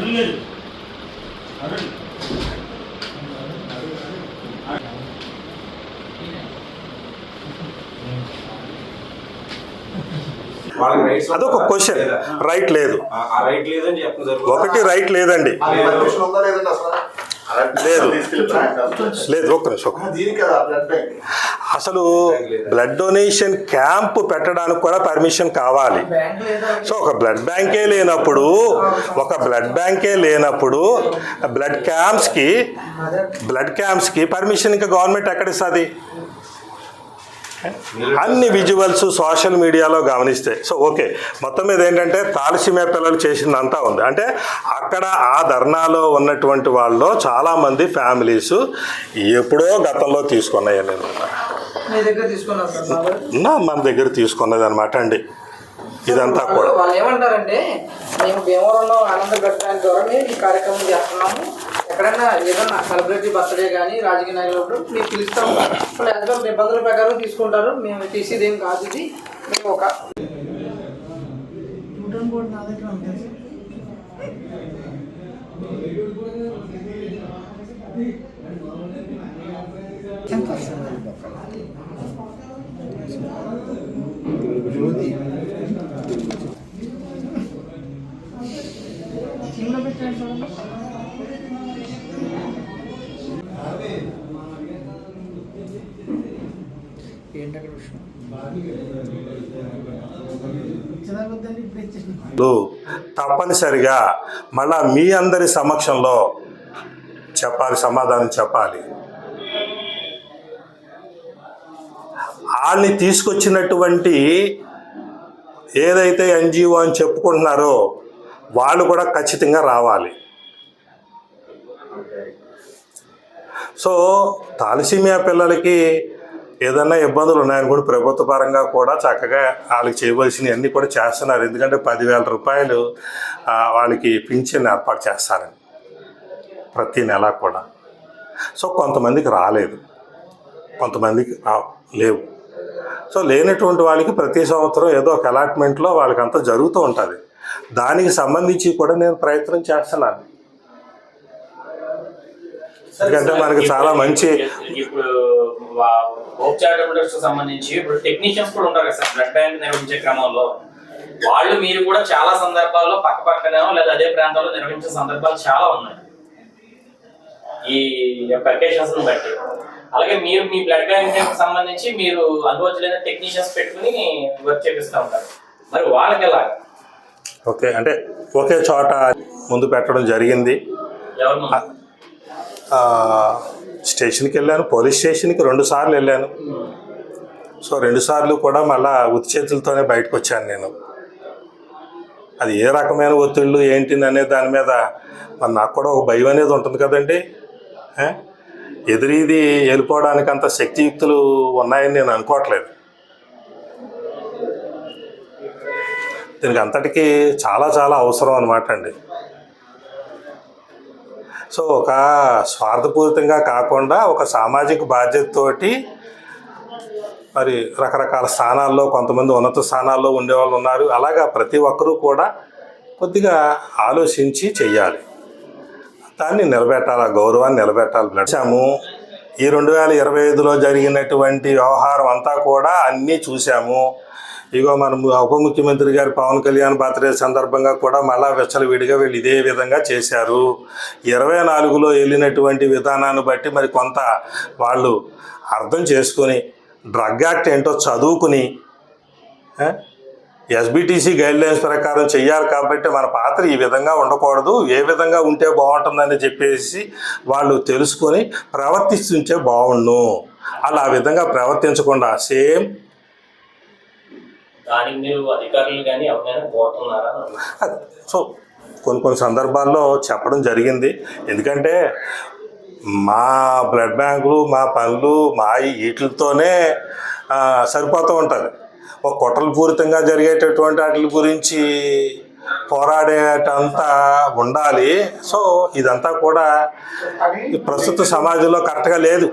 అరుణ్ లేదు అరుణ్ వాళ్ళకి రైట్స్ అదొక క్వశ్చన్ రైట్ లేదు? ఆ రైట్ లేదని చెప్పడం జరుగుతుంది? ఒకటి రైట్ లేదండి. లేదు. ఒక్క నిమిషం అసలు బ్లడ్ డొనేషన్ క్యాంప్ పెట్టడానికి కూడా పర్మిషన్ కావాలి. సో ఒక బ్లడ్ బ్యాంకే లేనప్పుడు ఒక బ్లడ్ బ్యాంకే లేనప్పుడు బ్లడ్ క్యాంప్స్కి బ్లడ్ క్యాంప్స్కి పర్మిషన్ ఇంకా గవర్నమెంట్ ఎక్కడిస్తుంది అన్ని విజువల్స్ సోషల్ మీడియాలో గమనిస్తే. సో ఓకే మొత్తం మీద ఏంటంటే తాలసీమియా పిల్లలు చేసిందంతా ఉంది. అంటే అక్కడ ఆ ధర్నాలో ఉన్నటువంటి వాళ్ళు చాలామంది ఫ్యామిలీస్ ఎప్పుడో గతంలో తీసుకున్నాయి నా మన దగ్గర తీసుకున్నది అనమాట అండి. ఇదంతా కూడా. వాళ్ళు ఏమంటారంటే మేము భీమవరంలో ఆనంద పెట్టడానికి ద్వారా మేము ఈ కార్యక్రమం చేస్తున్నాము. ఎక్కడైనా ఏదైనా సెలబ్రిటీ బర్త్డే కానీ రాజకీయ నాయకులు మేము పిలుస్తాము. వాళ్ళు ఎంతో నిబంధనల ప్రకారం తీసుకుంటారు. మేము తీసేది ఏం కాదు ఇది. మేము ఒక న్యూటన్ బోర్డు నా దగ్గర ఉంది చిన్న పెట్టండి చూడండి. ఏంటి అక్కడ విషయం ఇచ్చదాకొద్దండి ఇప్పుడు ఇచ్చేసి లు తప్పనిసరిగా మళ్ళా మీ అందరి సమక్షంలో చెప్పాలి సమాధానం చెప్పాలి. వాళ్ళని తీసుకొచ్చినటువంటి ఏదైతే ఎన్జిఓ అని చెప్పుకుంటున్నారో వాళ్ళు కూడా ఖచ్చితంగా రావాలి. సో తాలసీమియా పిల్లలకి ఏదైనా ఇబ్బందులు ఉన్నాయని కూడా ప్రభుత్వ పరంగా కూడా చక్కగా వాళ్ళకి చేయవలసినవి అన్నీ కూడా చేస్తున్నారు. ఎందుకంటే పదివేల రూపాయలు వాళ్ళకి పింఛన్ ఏర్పాటు చేస్తారని ప్రతి నెల కూడా. సో కొంతమందికి రాలేదు. కొంతమందికి రా- లేవు. సో లేనటువంటి వాళ్ళకి ప్రతి సంవత్సరం ఏదో ఒక అలాట్మెంట్లో వాళ్ళకంతా జరుగుతూ ఉంటుంది. దానికి సంబంధించి కూడా నేను ప్రయత్నం చేస్తున్నాను. ఎందుకంటే మనకి చాలా మంచి ఇప్పుడు సంబంధించి ఇప్పుడు టెక్నీషియన్స్ కూడా ఉంటారు కదా సార్ బ్లడ్ బ్యాంక్ నిర్వహించే క్రమంలో. వాళ్ళు మీరు కూడా చాలా సందర్భాల్లో పక్క పక్కనేమో లేదా అదే ప్రాంతాల్లో నిర్వహించే సందర్భాలు చాలా ఉన్నాయి. ఈ యొక్క అకేషన్స్ బట్టి. అలాగే మీరు మీ బ్లడ్ బ్యాంక్ సంబంధించి మీరు అనుభవించలేని టెక్నీషియన్స్ పెట్టుకుని వర్క్ చేపిస్తూ ఉంటారు. మరి వాళ్ళకి ఎలా ఓకే అంటే ఒకే చోట ముందు పెట్టడం జరిగింది. స్టేషన్కి వెళ్ళాను పోలీస్ స్టేషన్కి రెండు సార్లు వెళ్ళాను. సో రెండు సార్లు కూడా మళ్ళా ఉత్తి చేతులతోనే బయటకు వచ్చాను నేను. అది ఏ రకమైన ఒత్తిళ్ళు ఏంటి అనే దాని మీద మరి నాకు కూడా ఒక భయం అనేది ఉంటుంది కదండి? ఎదురీది వెళ్ళిపోవడానికి అంత శక్తియుక్తులు ఉన్నాయని నేను అనుకోవట్లేదు. దీనికి అంతటికీ చాలా చాలా అవసరం అనమాట అండి. సో ఒక స్వార్థపూరితంగా కాకుండా ఒక సామాజిక బాధ్యతతోటి మరి రకరకాల స్థానాల్లో కొంతమంది ఉన్నత స్థానాల్లో ఉండేవాళ్ళు ఉన్నారు. అలాగా ప్రతి ఒక్కరూ కూడా కొద్దిగా ఆలోచించి చెయ్యాలి. దాన్ని నిలబెట్టాలి ఆ గౌరవాన్ని నిలబెట్టాలి. నడిచాము ఈ రెండు వేల ఇరవై ఐదులో జరిగినటువంటి వ్యవహారం అంతా కూడా అన్నీ చూసాము ఇగో మనం ఉప ముఖ్యమంత్రి గారు పవన్ కళ్యాణ్ బర్త్డే సందర్భంగా కూడా మళ్ళా విచ్చలవిడిగా వీళ్ళు ఇదే విధంగా చేశారు. ఇరవై నాలుగులో వెళ్ళినటువంటి విధానాన్ని బట్టి మరి కొంత వాళ్ళు అర్థం చేసుకొని డ్రగ్ యాక్ట్ ఏంటో చదువుకుని ఎస్బిటిసి గైడ్లైన్స్ ప్రకారం చెయ్యాలి కాబట్టి మన పాత్ర ఈ విధంగా ఉండకూడదు. ఏ విధంగా ఉంటే బాగుంటుందని చెప్పేసి వాళ్ళు తెలుసుకొని ప్రవర్తిస్తుంటే బాగుండు. అలా ఆ విధంగా ప్రవర్తించకుండా సేమ్ దానికి మీరు అధికారులు కానీ ఎవరైనా అడుగుతున్నాను. సో కొన్ని కొన్ని సందర్భాల్లో చెప్పడం జరిగింది. ఎందుకంటే మా బ్లడ్ బ్యాంకులు మా పనులు మా వీటితోనే సరిపోతూ ఉంటుంది. ఒక కుట్రలు పూరితంగా జరిగేటటువంటి వాటి గురించి పోరాడేటంత ఉండాలి. సో ఇదంతా కూడా ఈ ప్రస్తుత సమాజంలో కరెక్ట్గా లేదు.